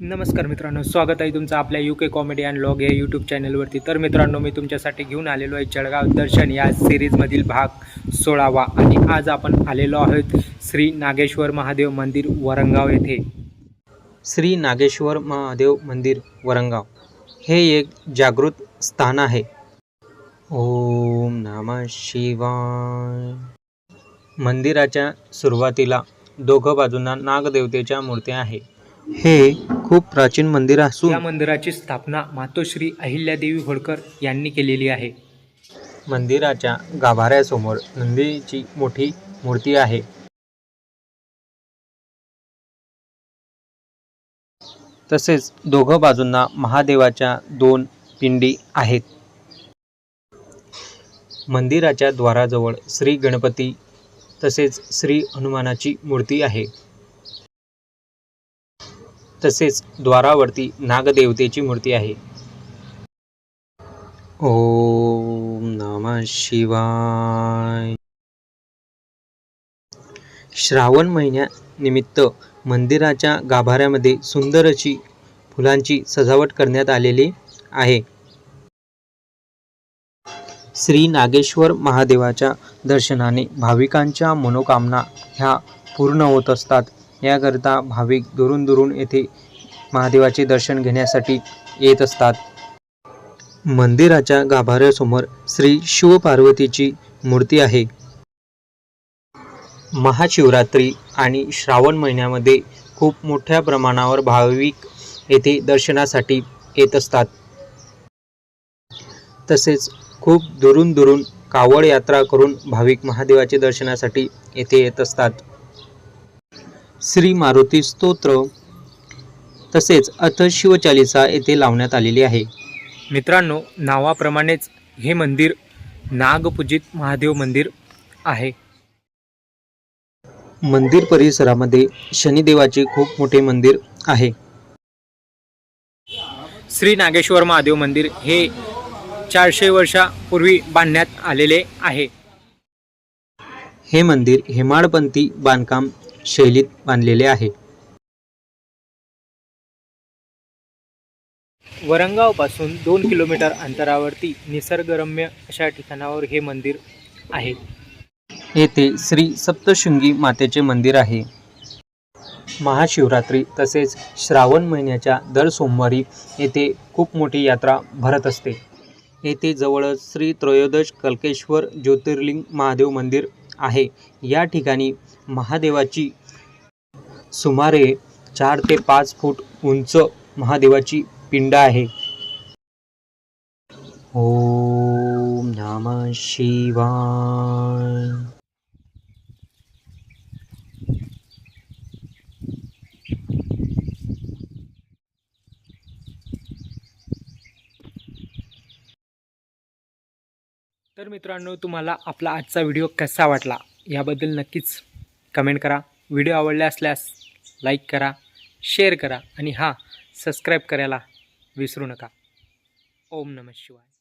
नमस्कार मित्रांनो स्वागत आहे तुमचं आपल्या U K comedy and log या यूट्यूब चॅनलवरती तर मित्रांनो मी तुमच्यासाठी घेऊन आलेलो आहे जळगाव दर्शन या सिरीजमधील भाग सोळावा. आणि आज आपण आलेलो आहोत श्री नागेश्वर महादेव मंदिर वरंगाव येथे. श्री नागेश्वर महादेव मंदिर वरंगाव. हे एक जागृत स्थान आहे. ओम नम शिवाय. मंदिराच्या सुरुवातीला दोघं बाजूंना नागदेवतेच्या मूर्त्या आहे. हे खूप प्राचीन मंदिर असून या मंदिराची स्थापना मातोश्री अहिल्यादेवी होळकर यांनी केलेली आहे. मंदिराच्या गाभाऱ्यासमोर नंदीची मोठी मूर्ती आहे. तसेच दोघं बाजूंना महादेवाच्या दोन पिंडी आहेत. मंदिराच्या द्वाराजवळ श्री गणपती तसेच श्री हनुमानाची मूर्ती आहे. तसेच द्वारावरती नागदेवतेची मूर्ती आहे. ओम नम शिवाय. श्रावण महिन्यानिमित्त मंदिराच्या गाभाऱ्यामध्ये सुंदर अशी फुलांची सजावट करण्यात आलेली आहे. श्री नागेश्वर महादेवाच्या दर्शनाने भाविकांच्या मनोकामना ह्या पूर्ण होत असतात. याकरिता भाविक दुरून दुरून येथे महादेवाचे दर्शन घेण्यासाठी येत असतात. मंदिराच्या गाभाऱ्यासमोर श्री शिवपार्वतीची मूर्ती आहे. महाशिवरात्री आणि श्रावण महिन्यामध्ये खूप मोठ्या प्रमाणावर भाविक येथे दर्शनासाठी येत असतात. तसेच खूप दुरून दुरून कावड यात्रा करून भाविक महादेवाचे दर्शनासाठी येथे येत असतात. श्री मारुती स्तोत्र. तसेच अथ शिवचालिसा येथे लावण्यात आलेली आहे. मित्रांनो नावाप्रमाणेच हे मंदिर नागपूजित महादेव मंदिर आहे. मंदिर परिसरामध्ये शनिदेवाचे खूप मोठे मंदिर आहे. श्री नागेश्वर महादेव मंदिर हे चारशे वर्षापूर्वी बांधण्यात आलेले आहे. हे मंदिर हेमाडपंथी बांधकाम शैलीत बांधलेले आहे. वरंगावपासून दोन किलोमीटर अंतरावरती निसर्गरम्य अशा ठिकाणावर हे मंदिर आहे. येथे श्री सप्तशृंगी मातेचे मंदिर आहे. महाशिवरात्री तसेच श्रावण महिन्याच्या दर सोमवारी येथे खूप मोठी यात्रा भरत असते. येथे जवळच श्री त्रयोदश कल्केश्वर ज्योतिर्लिंग महादेव मंदिर आहे. या ठिकाणी महादेवाची सुमारे चार ते पाच फूट उंच महादेवाची पिंड आहे. ओम नम शिवाय. तर मित्रांनो तुम्हाला आपला आजचा व्हिडिओ कसा वाटला याबद्दल नक्कीच कमेंट करा. व्हिडिओ आवडला असल्यास लाईक करा शेअर करा आणि हां सबस्क्राईब करायला विसरू नका. ओम नमः शिवाय.